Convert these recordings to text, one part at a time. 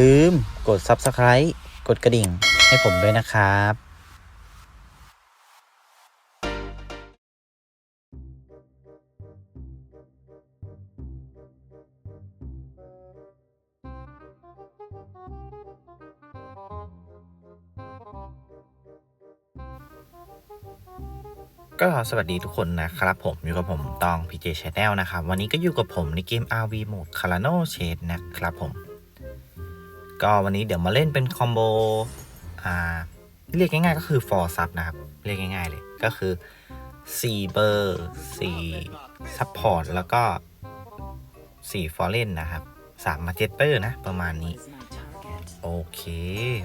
ลืมกด Subscribe กดกระดิ่งให้ผมด้วยนะครับก็สวัสดีทุกคนนะครับผมอยู่กับผมตอง PJ Channel นะครับ วันนี้ก็อยู่กับผมในเกม RV Mode Carano Shade นะครับผม ก็วันนี้เดี๋ยวมาเล่นเป็นคอมโบอ่าเรียกง่ายๆก็คือ for sub นะครับ เรียกง่ายๆเลยก็คือ 4 เบอร์ 4 support แล้วก็ 4 foreign นะครับ 3 magetter นะ ประมาณนี้ โอเค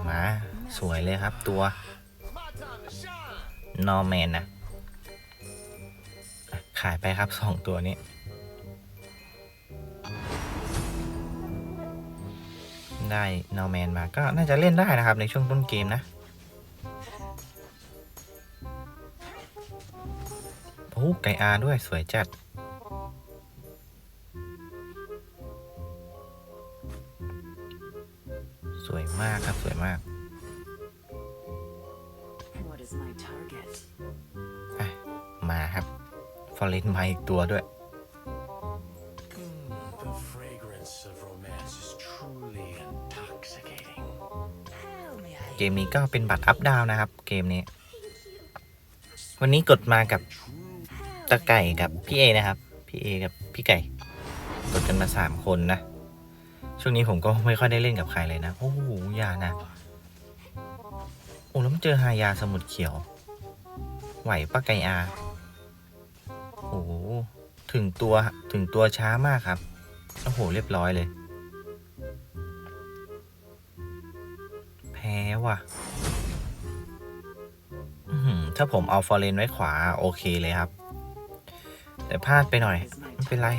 มา สวยเลยครับตัว Norman นะ ขายไปครับสองตัวนี้ ได้นอร์แมนมาก็น่าจะเล่นได้นะครับในช่วงต้นเกมนะโอ้ไก่อาด้วยสวยจัด สวยมากครับสวยมาก What is my target? อะมาครับ ฟอร์เรนมาอีกตัวด้วย เกมนี้ก็เป็นบัตรอัพดาวนะครับ เกมนี้ วันนี้กดมากับตะไก่กับพี่เอนะครับ พี่เอกับพี่ไก่ กดกันมาสามคนนะ ช่วงนี้ผมก็ไม่ค่อยได้เล่นกับใครเลยนะ โอ้โหยานะโอ้แล้วมันเจอฮายาสมุดเขียว ไหวปะไก่อาโอ้ถึงตัวถึงตัวช้ามากครับ โอ้โห เรียบร้อยเลย วะถ้าผมเอาฟอร์เรนไว้ขวา โอเคเลยครับ แต่พลาดไปหน่อย ไม่เป็นไร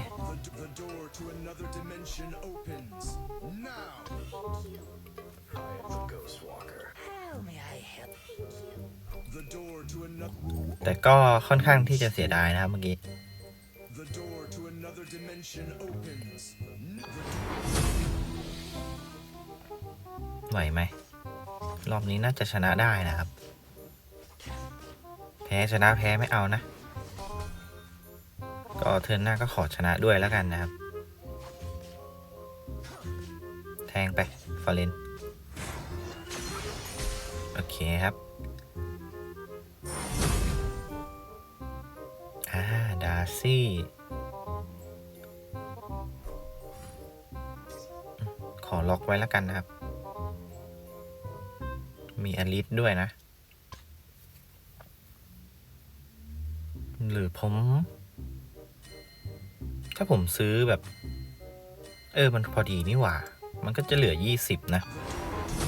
แต่ก็ค่อนข้างที่จะเสียดายนะครับเมื่อกี้ ไหวไหม รอบนี้น่าจะชนะได้นะครับ แพ้ชนะแพ้ไม่เอานะ ก็เทิร์นหน้าก็ขอชนะด้วยแล้วกันนะครับ แทงไปฟอร์เรนโอเคครับอ่าดาร์ซี่ขอล็อกไว้แล้วกันนะครับ มีอลิสด้วยนะ หรือผม ถ้าผมซื้อแบบ เออ มันพอดีนี่หว่า มันก็จะเหลือยี่สิบนะ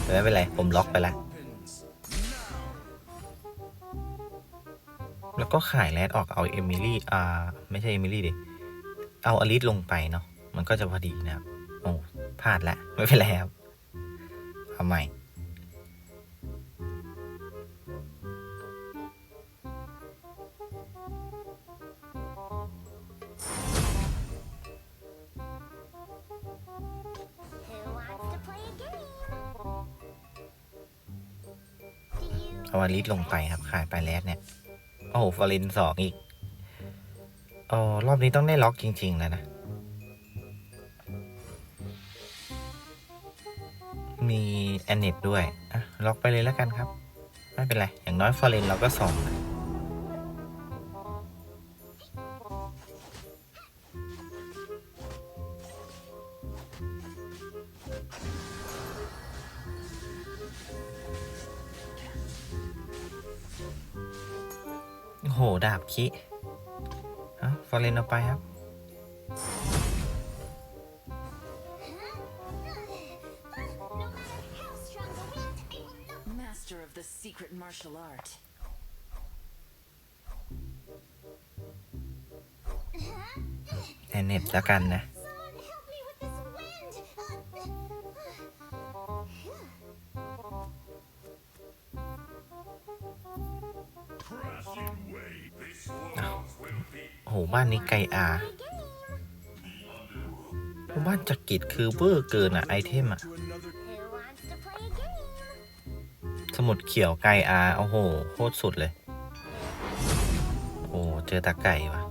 แต่ไม่เป็นไร ผมล็อกไปแล้วแล้วก็ขายแรดออกเอาเอมิลี่ อ่า ไม่ใช่เอมิลี่ดิ เอาอลิสลงไปเนาะ มันก็จะพอดีนะครับ โอ้ พลาดล้วไม่เป็นไรครับ เอาใหม่ you เอาอลิสลงไปครับ ขายไปแล้วเนี่ย โอ้โหฟอรินสองอีกอ๋อรอบนี้ต้องได้ล็อกจริง ๆ แล้วนะ มีแอนเนตด้วย อะ ล็อกไปเลยแล้วกันครับ ไม่เป็นไร อย่างน้อยฟอรินเราก็สองนะ คิเอาฟอรินเอาไปครับ no matter how strong the wind, I will not Master of the secret martial art. แอนเนตแล้วกันนะ นี้ไกอาผมว่จักริดคือเวอร์เกินอะไอเทมอะสมุดเขียวไก่อาโอ้โห โคตรสุดเลย โอ้ เจอตาไก่ว่ะ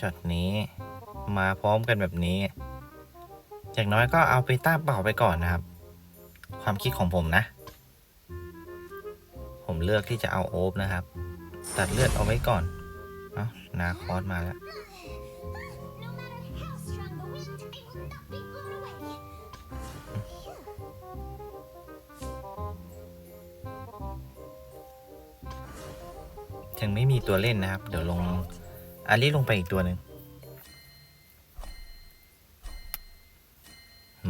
ช็อตนี้ มาพร้อมกันแบบนี้อย่างน้อยก็เอาไปต้าเป่าไปก่อนนะครับ ความคิดของผมนะ ผมเลือกที่จะเอาโอบนะครับ ตัดเลือดเอาไว้ก่อนเอ้านาคอสมาแล้วยังไม่มีตัวเล่นนะครับ เดี๋ยวลง อาลีลงไปอีกตัวหนึ่ง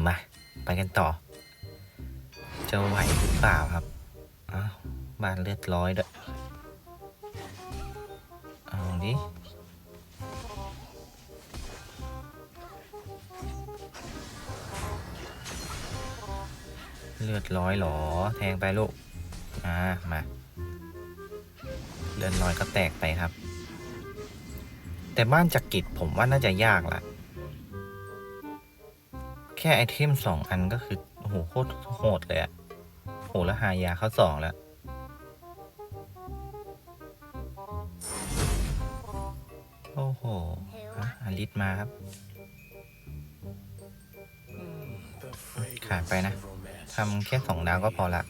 มาไปกันต่อ จะไหวหรือเปล่าครับอ้าวบ้านเลือดร้อยด้วย เอาดิเลือดร้อยหรอ แทงไปลูก อ่า มา เลือดร้อยก็แตกไปครับ แต่บ้านจักริดผมว่าน่าจะยากละแค่ไอเทมสองอันก็คือโอ้โหโคตรโหดเลยอะโหแล้วหายาเขาสองแล้ว โอ้โหอะอาลิสมาครับ The fragrance Khả phải nè. of romance ทำแค่สองดาวก็พอละ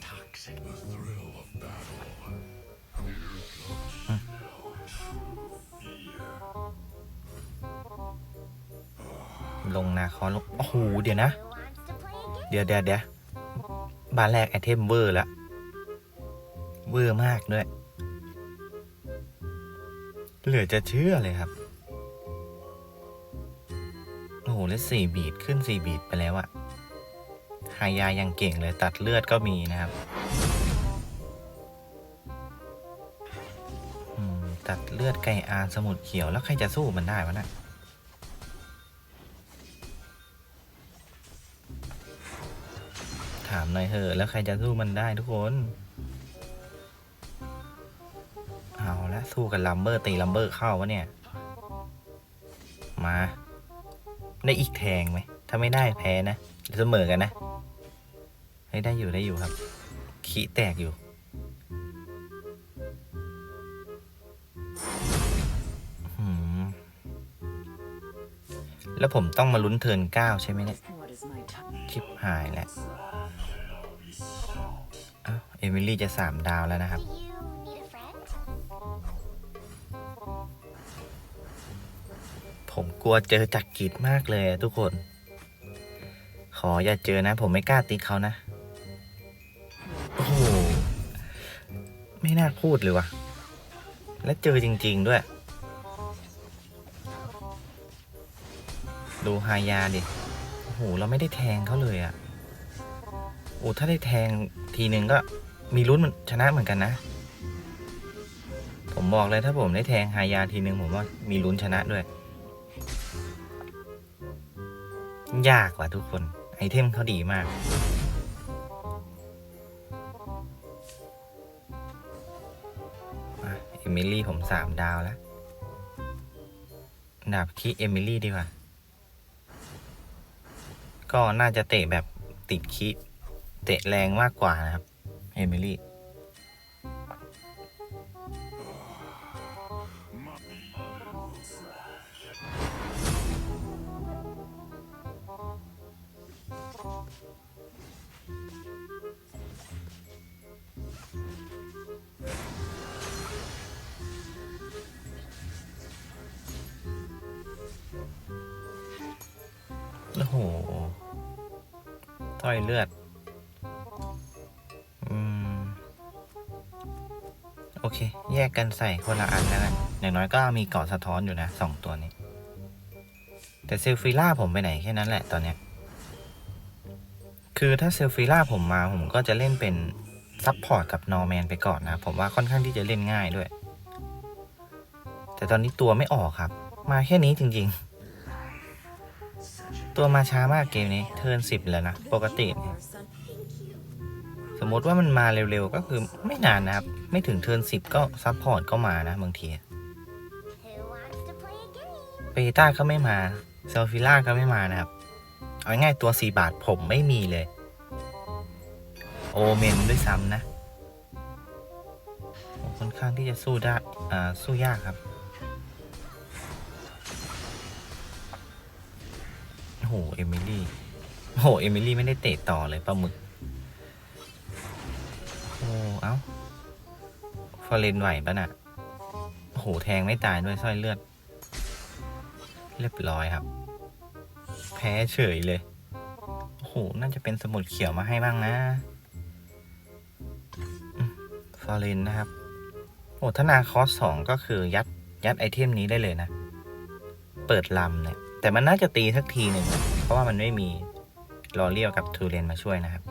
ลงนาคอนลงโอ้โหเดี๋ยวนะ เดี๋ยวเดี๋ยวเดี๋ยวบานแรกไอเทมเวอร์ละเวอร์มากด้วย เหลือจะเชื่อเลยครับ โอ้โห แล้วสี่บีดขึ้นสี่บีดไปแล้วอะหายายังเก่งเลยตัดเลือดก็มีนะครับ ตัดเลือดไก่อานสมุดเขียวแล้วใครจะสู้มันได้วะน่ะ หน่อยเถอะแล้วใครจะสู้มันได้ทุกคน เอาละสู้กับลัมเบอร์ตีลัมเบอร์เข้าวะเนี่ย มา ได้อีกแทงไหม ถ้าไม่ได้แพ้นะเสมอกันนะเฮ้ยได้อยู่ได้อยู่ครับ ขีแตกอยู่หืมแล้วผมต้องมาลุ้นเทิร์นเก้าใช่ไหมเนี่ย What is my target? ชิบหายแล้ว เอมิลี่จะสามดาวแล้วนะครับ ผมกลัวเจอจักรกิจมากเลยทุกคน ขออย่าเจอนะ ผมไม่กล้าติ๊กเขานะ โอ้โห ไม่น่าพูดเลยว่ะและเจอจริง ๆ ด้วย ดูฮายาดิ โอ้โห เราไม่ได้แทงเขาเลยอะ โอ้ถ้าได้แทงทีหนึ่งก็มีลุ้นมันชนะเหมือนกันนะ ผมบอกเลยถ้าผมได้แทงฮายาทีหนึ่งผมว่ามีลุ้นชนะด้วย ยากว่ะทุกคน ไอเทมเขาดีมากอเอมิลี่ผมสามดาวแล้วดาบคีเอมิลี่ดีกว่า ก็น่าจะเตะแบบติดคี เตะแรงมากกว่านะครับ เอมิลี่โอ้โหต้อยเลือด อเค แยกกันใส่คนละอันแล้วกันอย่างน้อยก็มีเกาะสะท้อนอยู่นะสองตัวนี้ แต่เซลฟิล่าผมไปไหนแค่นั้นแหละตอนเนี้ย คือถ้าเซลฟิล่าผมมาผมก็จะเล่นเป็นซับพอร์ตกับนอร์แมนไปก่อนนะ ผมว่าค่อนข้างที่จะเล่นง่ายด้วย แต่ตอนนี้ตัวไม่ออกครับ มาแค่นี้จริง ๆ ตัวมาช้ามากเกมนี้ เทิร์นสิบแล้วนะ ปกติเนี่ย มมติว่ามันมาเร็วๆ ก็คือไม่นานนะครับ ไม่ถึงเทิร์นสิบก็ซัพพอร์ตก็มานะบางทีเปต้าก็ไม่มาเซลฟิล่าก็ไม่มานะครับ เอาง่ายตัว 4 บาทผมไม่มีเลย โอเมนด้วยซ้ำนะค่อนข้างที่จะสู้ได้อ่าสู้ยากครับโอ้โหเอมิลี่โอ้โหเอมิลี่ไม่ได้เตะต่อเลยปลาหมึก เอ้าฟอเรนไหวปะน่ะโอ้โหแทงไม่ตายด้วยสร้อยเลือด เรียบร้อยครับ แพ้เฉยเลย โอ้โห น่าจะเป็นสมุดเขียวมาให้บ้างนะฟอเรนนะครับ โอ้ถ้านาคอสสองก็คือยัด ยัดไอเทมนี้ได้เลยนะ เปิดลำเนี่ย แต่มันน่าจะตีสักทีหนึ่ง เพราะว่ามันไม่มีลอเรียวกับทูเรนมาช่วยนะครับ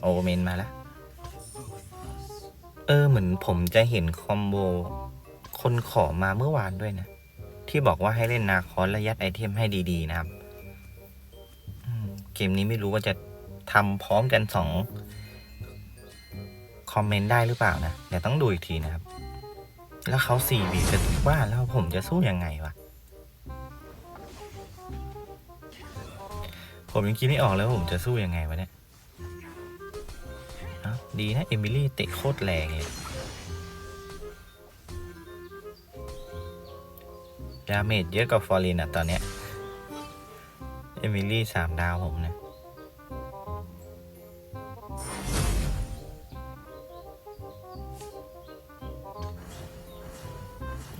โอเมนมาแล้ว เออเหมือนผมจะเห็นคอมโบ คนขอมาเมื่อวานด้วยนะ ที่บอกว่าให้เล่นนาคอนและยัดไอเทมให้ดีๆนะครับเกมนี้ไม่รู้ว่าจะทำพร้อมกันสองคอมเมนต์ได้หรือเปล่านะเดี๋ยวต้องดูอีกทีนะครับ แล้วเขาสี่บีกันทุกบ้าแล้วผมจะสู้ยังไงวะผมยังคิดไม่ออกแล้วาผมจะสู้ยังไงวะเนี่ย ดีนะ เอมิลี่เตะโคตรแรงเลยดาเมจเยอะกว่าฟอร์ลินอะตอนเนี้ย เอมิลี่สามดาวผมนะ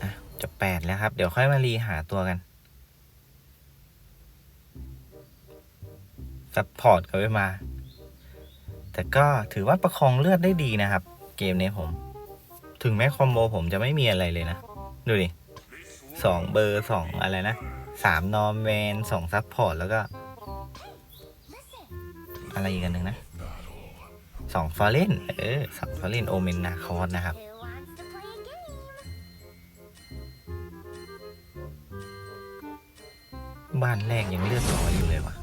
อะจะแปดแล้วครับ เดี๋ยวค่อยมารีหาตัวกันซัพพอร์ตเขาไปมา แต่ก็ถือว่าประคองเลือดได้ดีนะครับ เกมนี้ผม ถึงแม้คอมโบผมจะไม่มีอะไรเลยนะ ดูดิสองเบอร์สองอะไรนะสามนอร์แมนสองซัพพอร์ตแล้วก็ อะไรอีกอันหนึ่งนะสองฟอร์เรนเออสองฟอร์เรนโอเมนนาคอสนะครับบ้านแรกยังเลือดน้อยอยู่เลยวะ่ะ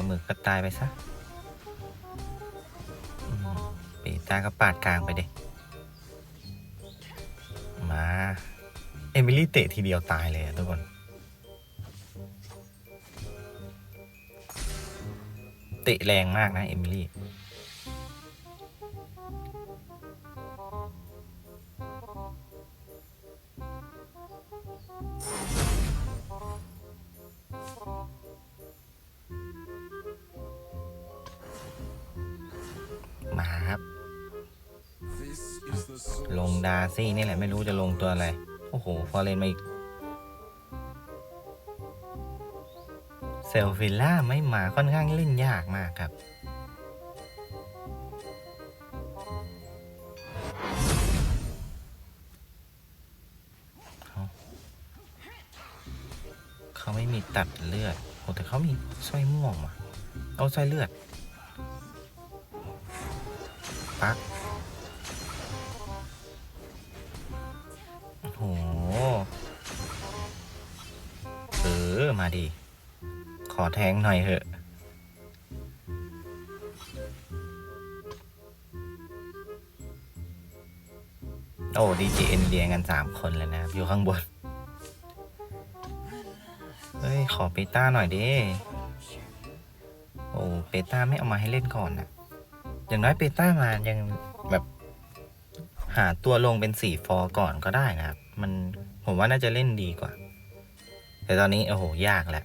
าหมึกก็ตายไปซะปีตาก็ปาดกลางไปเด็มา เอมิลี่เตะทีเดียวตายเลยอะทุกคนเตะแรงมากนะเอมิลี่ ลงดาซี่นี่แหละไม่รู้จะลงตัวอะไร โอ้โห ฟอร์เรนมาอีก เซลฟิลล่าไม่มาค่อนข้างเล่นยากมากครับเขาเขาไม่มีตัดเลือดโอ้แต่เขามีสร้อยม่วงว่ะเอาสร้อยเลือดปัก หเออ มาดิ ขอแทงหน่อยเถอะ โอ้ดีเจเอ็นเรียงกันสามคนเลยนะอยู่ข้างบน เฮ้ย ขอเปต้าหน่อยดิ โอ้เปต้าไม่เอามาให้เล่นก่อนนะอย่างน้อยเปต้ามายังแบบ หาตัวลงเป็นสี่ฟอร์ก่อนก็ได้นะครับ มันผมว่าน่าจะเล่นดีกว่า แต่ตอนนี้โอ้โห ยากแหละ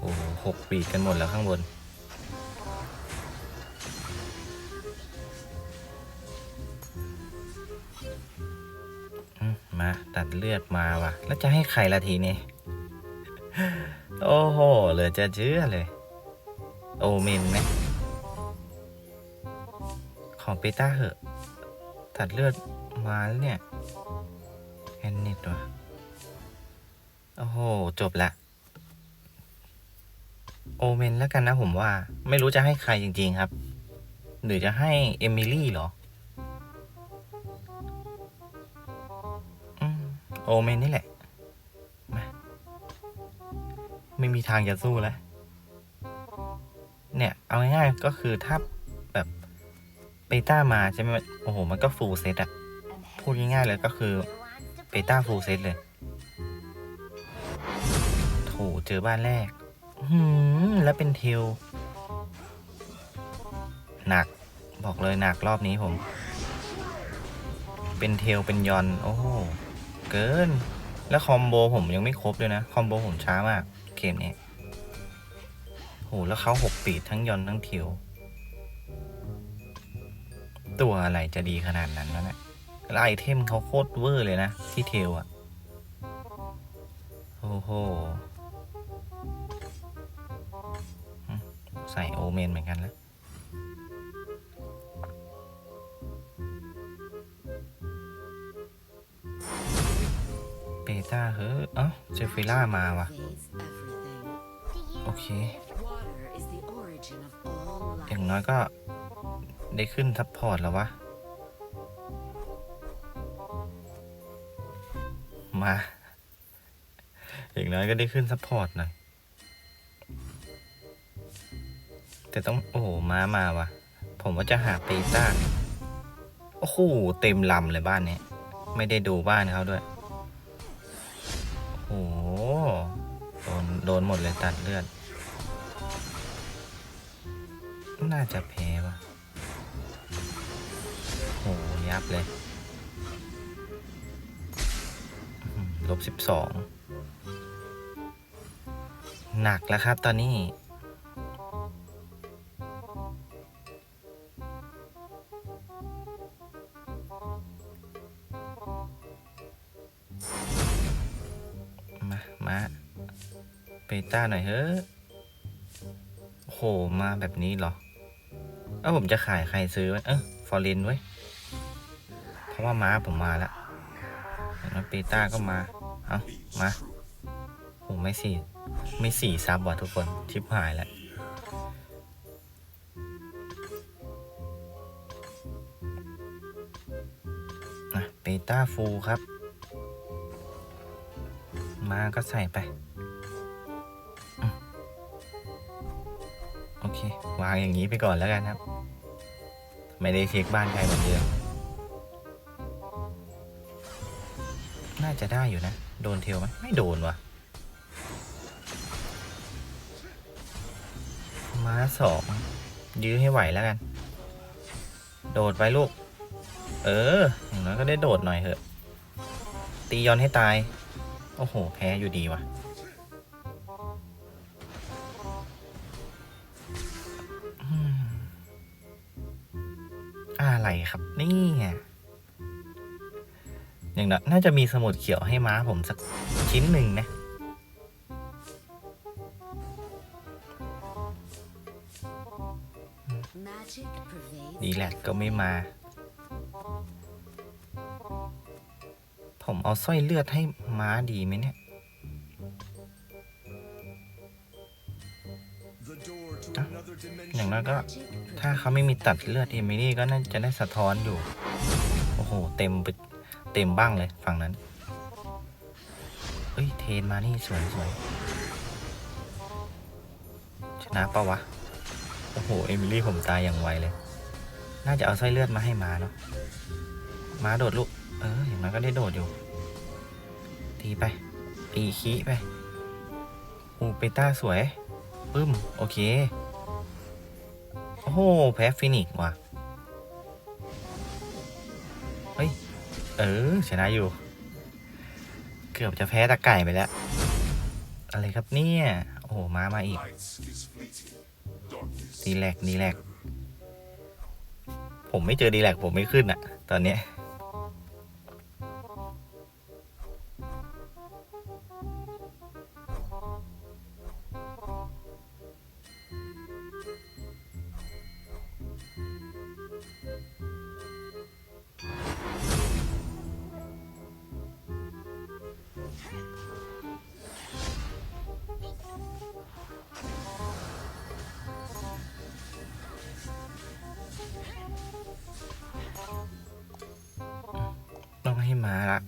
โอ้โหหกปีกกันหมดแล้วข้างบน มาตัดเลือดมาว่ะ แล้วจะให้ใครละทีนี้ โอ้โห เหลือจะเชื่อเลย โอเมนไหมของเปต้าเหอะ ตัดเลือดมาแล้วเนี่ยแอนนิดว่ะ โอ้โห จบละโอเมนแล้วกันนะผมว่า ไม่รู้จะให้ใครจริง ๆ ครับ หรือจะให้เอมิลี่เหรอ โอเมนนี่แหละ มา ไม่มีทางจะสู้แล้ว เนี่ย เอาง่ายๆก็คือถ้าแบบเบต้ามาใช่ไหมโอ้โห มันก็ฟูลเซตอะพูดง่ายๆเลยก็คือเบต้าฟูลเซตเลยโถเจอบ้านแรกหืมแล้วเป็นเทลหนักบอกเลยหนักรอบนี้ผม เป็นเทลเป็นยอน โอ้โห เกิน แล้วคอมโบผมยังไม่ครบเลยนะ คอมโบผมช้ามากเกมนี้โหแล้วเขาหกปีดทั้งยอนทั้งเทลตัวอะไรจะดีขนาดนั้นวะเนี่ยแล้วไอเทมเขาโคตรเวอร์เลยนะ ที่เทลอะโอ้โห ใส่โอเมนเหมือนกันแล้ว เบต้าเฮ้ยเอ้าเจฟิล่ามาว่ะ โอเค อย่างน้อยก็ได้ขึ้นซัพพอร์ตแล้ววะ มา อย่างน้อยก็ได้ขึ้นซัพพอร์ตหน่อย แต่ต้อง โอ้โหม้ามาวะผมว่าจะหาเปต้า โอ้โห เต็มลำเลยบ้านนี้ ไม่ได้ดูบ้านเขาด้วย โดนหมดเลยตัดเลือด น่าจะแพ้ว่ะโหยับเลยลบสิบสองหนักแล้วครับตอนนี้ ต้าหน่อยเฮ้ยโอ้โหมาแบบนี้เหรอ เอ้าผมจะขายใครซื้อไว้เออฟอร์เรนไว้เพราะว่าม้าผมมาแล้วแล้วเปต้าก็มา เอามาโอ้ไม่สี่ ไม่สี่ซับว่ะทุกคน ชิปหายแล้วอะเปต้าฟูครับ มาก็ใส่ไป โอเค วางอย่างนี้ไปก่อนแล้วกันครับ ไม่ได้เช็คบ้านใครเหมือนเดิมน่าจะได้อยู่นะ โดนเทลไหมไม่โดนว่ะม้าสองยื้อให้ไหวแล้วกัน โดดไปลูก เอออย่างน้อยก็ได้โดดหน่อยเถอะ ตียอนให้ตาย โอ้โห แพ้อยู่ดีว่ะ ครับนี่ไงอย่างนั้นน่าจะมีสมุดเขียวให้ม้าผมสักชิ้นหนึ่งนะ Magic pervades ดีแลกก็ไม่มา ผมเอาสร้อยเลือดให้ม้าดีไหมเนี่ย อย่างน้อยก็ ถ้าเขาไม่มีตัดเลือดเอมิลี่ก็น่าจะได้สะท้อนอยู่ โอ้โห เต็มไปเต็มบ้างเลยฝั่งนั้น เอ้ย เทนมานี่สวยสวยชนะปะวะ โอ้โห เอมิลี่ผมตายอย่างไวเลย น่าจะเอาไส้เลือดมาให้มาเนาะมาโดดลูก เออ อย่างน้อยก็ได้โดดอยู่ ตีไป ตีขี้ไปอูเปต้าสวย ปึ้ม โอเค โอ้โห แพ้ฟินิกว่ะ เฮ้ย เออ ชนะอยู่ เกือบจะแพ้ตะไก่ไปแล้ว อะไรครับเนี่ย โอ้โห มามาอีกดีแลกดีแลกผมไม่เจอดีแลกผมไม่ขึ้นอะตอนเนี้ย มาละ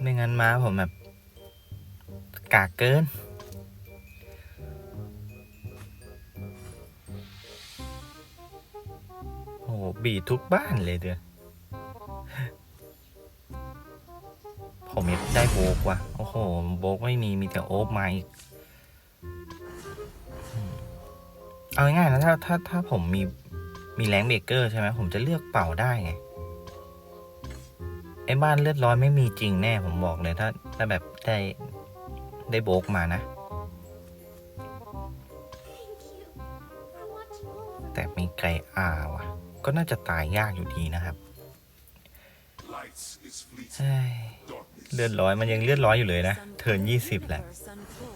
ไม่งั้นม้าผมแบบ กากเกิน โอ้โหบีทุกบ้านเลยเด้อผมยากได้โบกว่ะ โอ้โห โบกไม่มีมีแต่โอ๊บมาอีกเอาง่ายๆนะถ้าถ้าถ้าผมมี มีแรงเบเกอร์ใช่ไหมผมจะเลือกเป่าได้ไงไอ้บ้านเลือดร้อยไม่มีจริงแน่ผมบอกเลยถ้าถ้าแบบได้ได้โบกมานะ แต่มีไก่อาว่ะ ก็น่าจะตายยากอยู่ดีนะครับเลือดร้อยมันยังเลือดร้อยอยู่เลยนะ เทินยี่สิบแหละ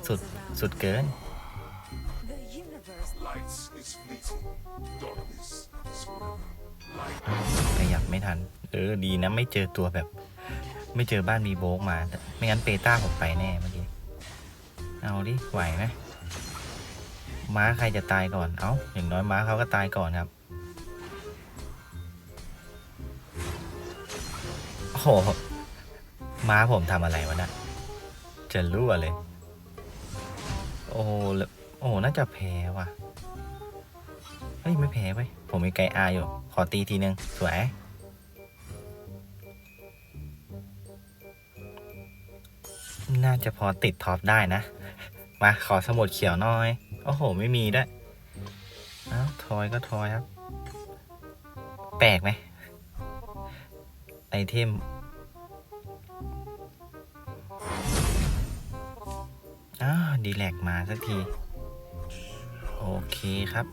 สุดสุดเกิน เออดีนะ ไม่เจอตัวแบบ ไม่เจอบ้านมีโบกมา ไม่งั้นเปต้าผมไปแน่เมื่อกี้ เอาดิ ไหวไหมม้าใครจะตายก่อน เอา้า อย่างน้อยม้าเขาก็ตายก่อนครับ โอ้โห ม้าผมทำอะไรวะนะ จะรั่วเลย โอ้โหโอ้โห น่าจะแพ้ว่ะ เฮ้ย ไม่แพ้ไปผมมีไกอาอยู่ ขอตีทีนึง สวย น่าจะพอติดท็อปได้นะ มาขอสมุดเขียวหน่อย โอ้โห ไม่มีด้วยเอ้าทอยก็ทอยครับ แปลกไหมไอเทมอ้าวดีแลกมาสักที โอเคครับ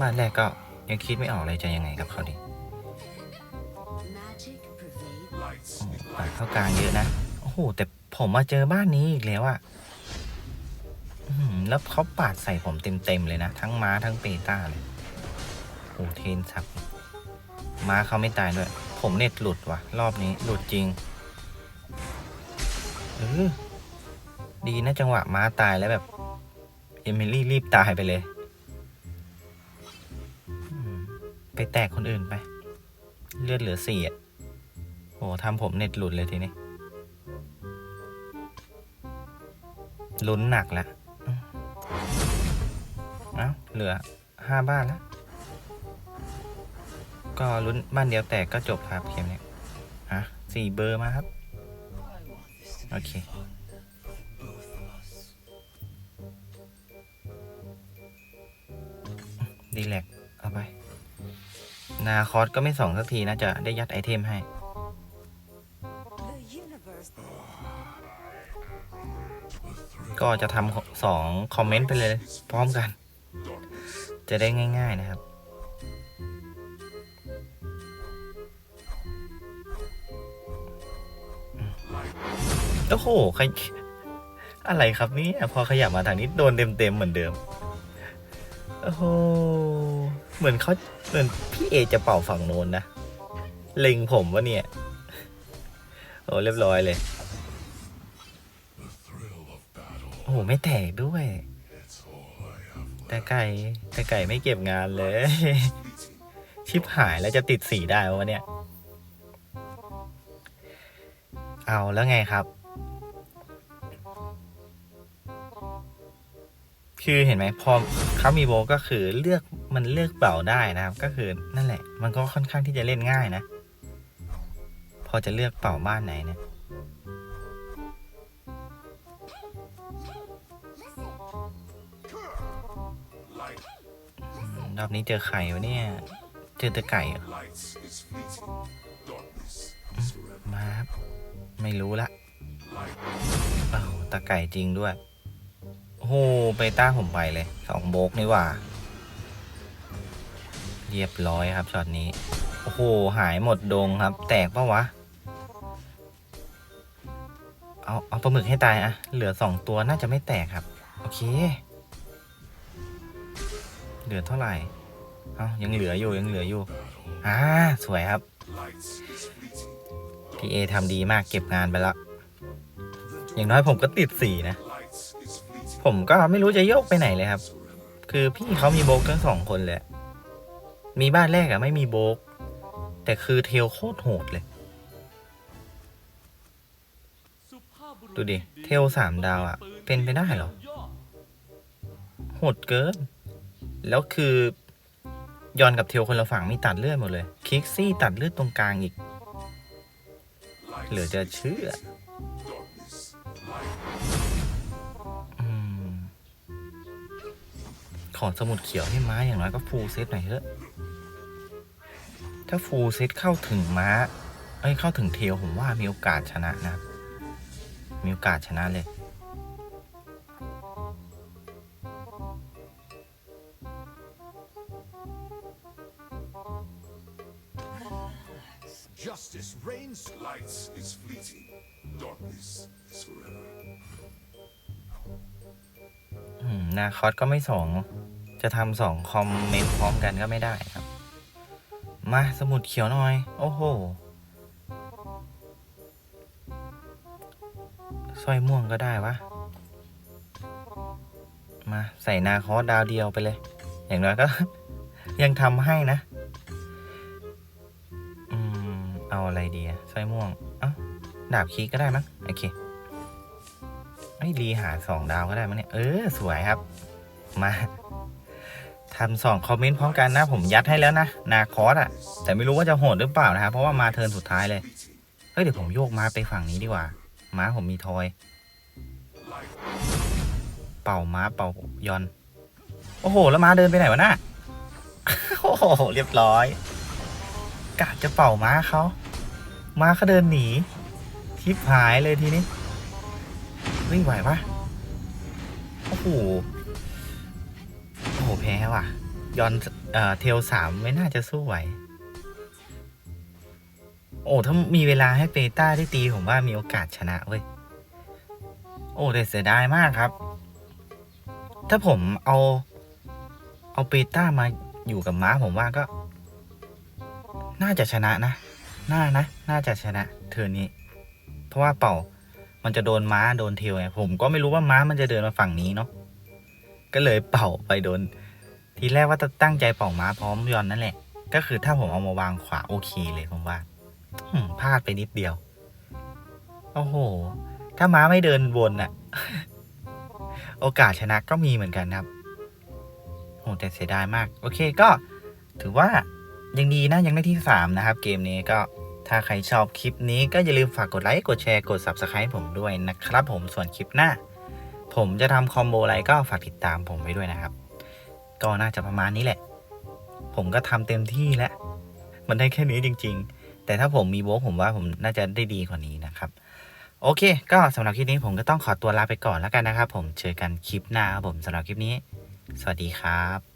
บ้านแรกก็ยังคิดไม่ออกเลยจะยังไงกับเขาดี Magic pervades โอ้ lights. ปาดเข้ากลางเยอะนะ โอ้โห แต่ผมมาเจอบ้านนี้อีกแล้วอะแล้วเขาปาดใส่ผมเต็มๆเลยนะ ทั้งม้าทั้งเปต้าเลยโอ้เทนสับม้าเขาไม่ตายด้วย ผมเน็ตหลุดว่ะรอบนี้หลุดจริงเออดีนะจังหวะม้าตายแล้วแบบ เอมิลี่รีบตายไปเลย ไปแตกคนอื่นไป เลือดเหลือสี่อะโอ้ทำผมเน็ตหลุดเลยทีนี้ลุ้นหนักแล้วเอ้าเหลือห้าบ้านแล้วก็ลุ้นบ้านเดียวแตกก็จบครับเกมนี้อะสี่เบอร์มาครับ โอเคดีแลกเอาไป นาคอสก็ไม่ส่องสักทีนะจะได้ยัดไอเทมให้ ก็จะทำสองคอมเมนต์ไปเลยพร้อมกัน จะได้ง่ายๆนะครับโอ้โหใครอะไรครับนี่พอขยับมาทางนี้โดนเต็มๆเหมือนเดิม โอ้โห เหมือนเขา เหมือนพี่เอจะเป่าฝั่งโน้นนะ เล็งผมวะเนี่ย โอ้เรียบร้อยเลย โอ้ไม่แตกด้วย แต่ไก่แต่ไก่ไม่เก็บงานเลย ชิบหายแล้วจะติดสีได้วะเนี่ย เอาแล้วไงครับ คือเห็นไหมพอเขามีโบก็คือเลือก มันเลือกเป่าได้นะครับ ก็คือนั่นแหละ มันก็ค่อนข้างที่จะเล่นง่ายนะ พอจะเลือกเป่าบ้านไหนเนี่ยรอบนี้เจอไข่วะเนี่ย เจอต่ไก่เหรอมาครับ ไม่รู้ละอ้าวตาไก่จริงด้วย โอ้ไปต้าผมไปเลย สองโบกนี่ว่า เรียบร้อยครับช็อตนี้ โอ้โห หายหมดดงครับ แตกปะวะ เอาเอาปลาหมึกให้ตายอะเหลือสองตัวน่าจะไม่แตกครับ โอเค เหลือเท่าไหร่ เอายังเหลืออยู่ยังเหลืออยู่อ่าสวยครับพีเอทำดีมากเก็บงานไปแล้วอย่างน้อยผมก็ติดสี่นะ ผมก็ไม่รู้จะโยกไปไหนเลยครับ คือพี่เขามีโบกทั้งสองคนเลย มีบ้านแรกอะไม่มีโบก แต่คือเทลโคตรโหดเลย ดูดิ เทลสามดาวอะเป็นไปได้เหรอ โหดเกิน แล้วคือยอนกับเทลคนละฝั่งมีตัดเลือดหมดเลย คิกซี่ตัดเลือดตรงกลางอีก เหลือจะเชื่อขอสมุดเขียวให้ม้าอย่างน้อยก็ฟูลเซตหน่อยเถอะ ถ้าฟูลเซตเข้าถึงม้าเอ้ยเข้าถึงเทลผมว่ามีโอกาสชนะนะครับ มีโอกาสชนะเลย Justice reigns. Lights is fleeting, darkness is forever. อืมนาคอสก็ไม่สอง จะทำสองคอมเมนต์พร้อมกันก็ไม่ได้ครับ มาสมุดเขียวหน่อย โอ้โหสร้อยม่วงก็ได้วะ มาใส่นาคอสดาวเดียวไปเลย อย่างน้อยก็ ยังทำให้นะ อืม เอาอะไรดีอะสร้อยม่วง เอ้า ดาบคีก็ได้มั้ง โอเคไอ้รีหาสองดาวก็ได้มั้งเนี่ย เออ สวยครับ มา ทำสองคอมเมนต์พร้อมกันนะ ผมยัดให้แล้วนะ นาคอสอะแต่ไม่รู้ว่าจะโหดหรือเปล่านะครับเพราะว่ามาเทิร์นสุดท้ายเลย เฮ้ย เดี๋ยวผมโยกม้าไปฝั่งนี้ดีกว่า ม้าผมมีทอย เป่าม้าเป่ายอน โอ้โห แล้วม้าเดินไปไหนวะน่ะโอ้โห เรียบร้อยกะจะเป่าม้าเขาม้าเขาเดินหนีทิพหายเลยทีนี้เฮ้ยไหวปะโอ้โห แพ้ว่ะ ยอนเอ่อเทลสามไม่น่าจะสู้ไหว โอ้ ถ้ามีเวลาให้เปต้าได้ตี ผมว่ามีโอกาสชนะเว้ย โอ้แต่เสียดายมากครับ ถ้าผมเอา เอาเปต้ามาอยู่กับม้าผมว่าก็ น่าจะชนะนะ น่านะ น่าจะชนะเทิร์นี้ เพราะว่าเป่ามันจะโดนม้าโดนเทลไงผมก็ไม่รู้ว่าม้ามันจะเดินมาฝั่งนี้เนาะก็เลยเป่าไปโดน ทีแรกว่าจะตั้งใจเป่าม้าพร้อมยอนนั่นแหละ ก็คือถ้าผมเอามาวางขวาโอเคเลยผมว่าพลาดไปนิดเดียว โอ้โห ถ้าม้าไม่เดินวนอะโอกาสชนะก็มีเหมือนกันครับโอ้แต่เสียดายมาก โอเคก็ถือว่ายังดีนะยังได้ที่ 3 นะครับ เกมนี้ก็ถ้าใครชอบคลิปนี้ก็อย่าลืมฝากกดไลค์ กดแชร์ กด Subscribe ผมด้วยนะครับผมส่วนคลิปหน้า ผมจะทำคอมโบอะไรก็ฝากติดตามผมไว้ด้วยนะครับ ก็น่าจะประมาณนี้แหละ ผมก็ทำเต็มที่แล้วมันได้แค่นี้จริง ๆ แต่ถ้าผมมีโวกผมว่าผมน่าจะได้ดีกว่านี้นะครับ โอเค ก็สำหรับคลิปนี้ผมก็ต้องขอตัวลาไปก่อนแล้วกันนะครับ ผมเจอกันคลิปหน้าครับผมสำหรับคลิปนี้ สวัสดีครับ